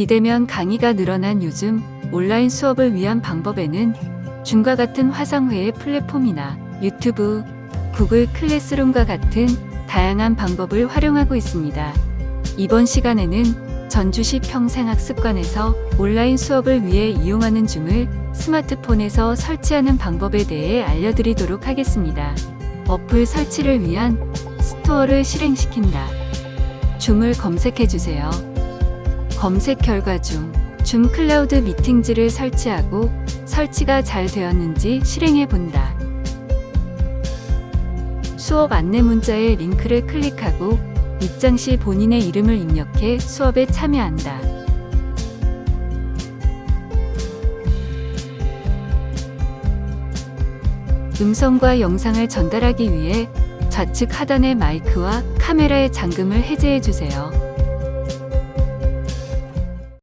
비대면 강의가 늘어난 요즘 온라인 수업을 위한 방법에는 줌과 같은 화상회의 플랫폼이나 유튜브, 구글 클래스룸과 같은 다양한 방법을 활용하고 있습니다. 이번 시간에는 전주시 평생학습관에서 온라인 수업을 위해 이용하는 줌을 스마트폰에서 설치하는 방법에 대해 알려드리도록 하겠습니다. 어플 설치를 위한 스토어를 실행시킨다. 줌을 검색해 주세요. 검색 결과 중 줌 클라우드 미팅즈를 설치하고 설치가 잘 되었는지 실행해 본다. 수업 안내 문자에 링크를 클릭하고 입장 시 본인의 이름을 입력해 수업에 참여한다. 음성과 영상을 전달하기 위해 좌측 하단의 마이크와 카메라의 잠금을 해제해 주세요.